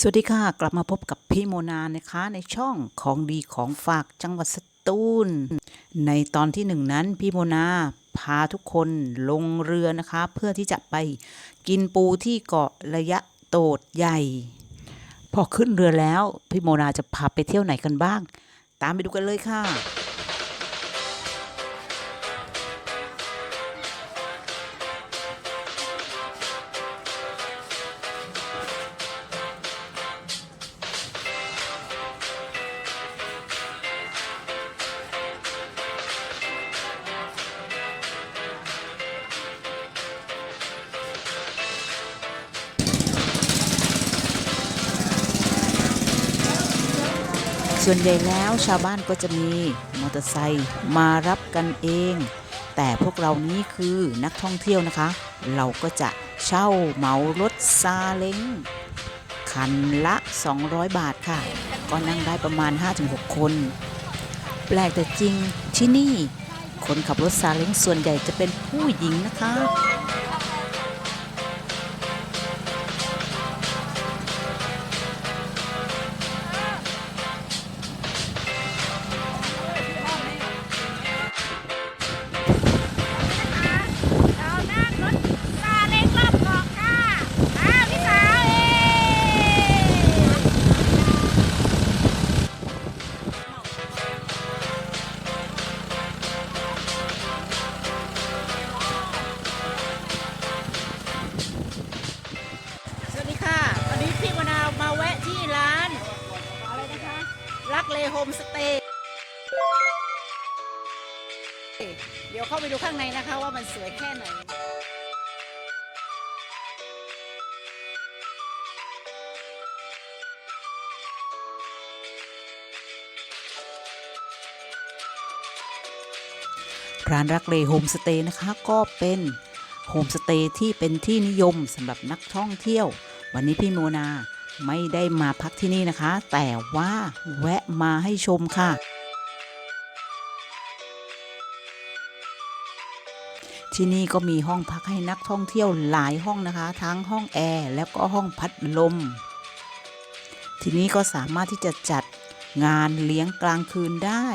สวัสดีค่ะ กลับมาพบกับพี่โมนานะคะ ในช่องของดีของฝากจังหวัดสตูล ในตอนที่หนึ่งนั้นพี่โมนาพาทุกคนลงเรือนะคะ เพื่อที่จะไปกินปูที่เกาะระยะโตดใหญ่ พอขึ้นเรือแล้ว พี่โมนาจะพาไปเที่ยวไหนกันบ้าง ตามไปดูกันเลยค่ะ ส่วนใหญ่แล้วชาวบ้านก็จะมีมอเตอร์ไซค์มารับกันเอง แต่พวกเรานี้คือนักท่องเที่ยวนะคะ เราก็จะเช่าเหมารถซาเล้งคันละ 200 บาทค่ะ ก็นั่งได้ประมาณ 5-6 คน แปลกแต่จริงที่นี่ คนขับรถซาเล้งส่วนใหญ่จะเป็นผู้หญิงนะคะ รักเลโฮมสเตย์ เดี๋ยวเข้าไปดูข้างในนะคะว่ามันสวยแค่ไหนร้านรักเลโฮมสเตย์นะคะก็เป็นโฮมสเตย์ที่เป็นที่นิยมสำหรับนักท่องเที่ยว วันนี้พี่โมนา ไม่ได้มาพักที่นี่นะคะ แต่ว่าแวะมาให้ชมค่ะ ที่นี่ก็มีห้องพักให้นักท่องเที่ยวหลายห้องนะคะ ทั้งห้องแอร์แล้วก็ห้องพัดลม ที่นี้ก็สามารถที่จะจัดงานเลี้ยงกลางคืนได้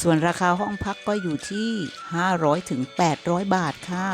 ส่วนราคาห้องพักก็อยู่ที่ 500ถึง800 บาทค่ะ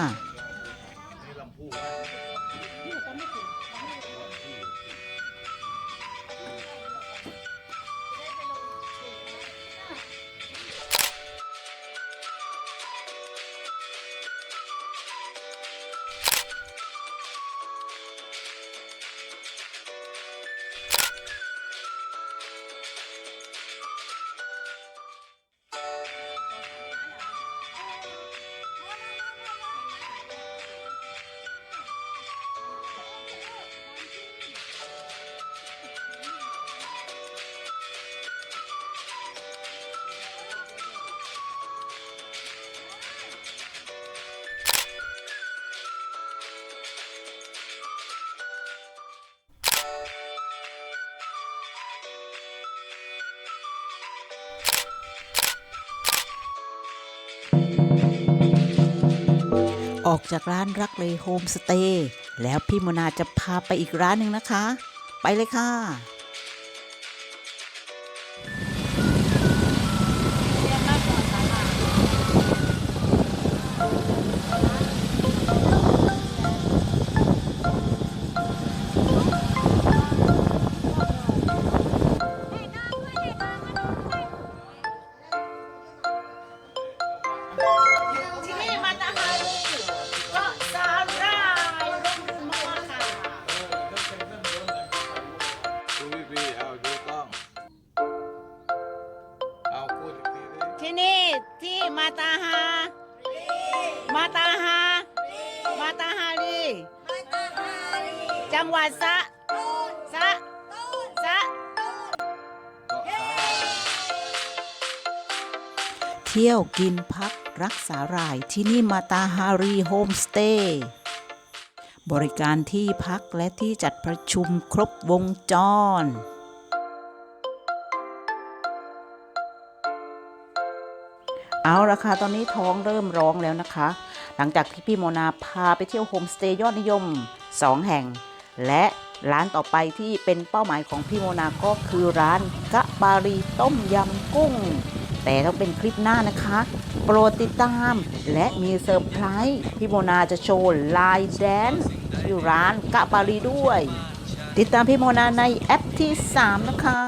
ออกจากร้านรักเลยโฮมสเตย์แล้วพี่โมนาจะพาไปอีกร้านหนึ่งนะคะ ไปเลยค่ะ มาตาฮามาตาฮามาตาฮาลีจังหวัดสะสะสะเกาะสาหร่าเที่ยวกินพักรักษาหร่ายที่นี่มาตาฮารีโฮมสเตย์บริการที่พักและที่จัดประชุมครบวงจร เอาละค่ะตอนนี้ท้องเริ่มร้องแล้วนะคะ หลังจากที่พี่โมนาพาไปเที่ยวโฮมสเตย์ยอดนิยม 2 แห่ง และร้านต่อไปที่เป็นเป้าหมายของพี่โมนาก็คือร้านกะบารีต้มยำกุ้ง แต่ต้องเป็นคลิปหน้านะคะ โปรดติดตามและมีเซอร์ไพรส์พี่โมนาจะโชว์ไลน์แดนซ์ที่ร้านกะบารีด้วย ติดตามพี่โมนาในแอปที่ 3 นะคะ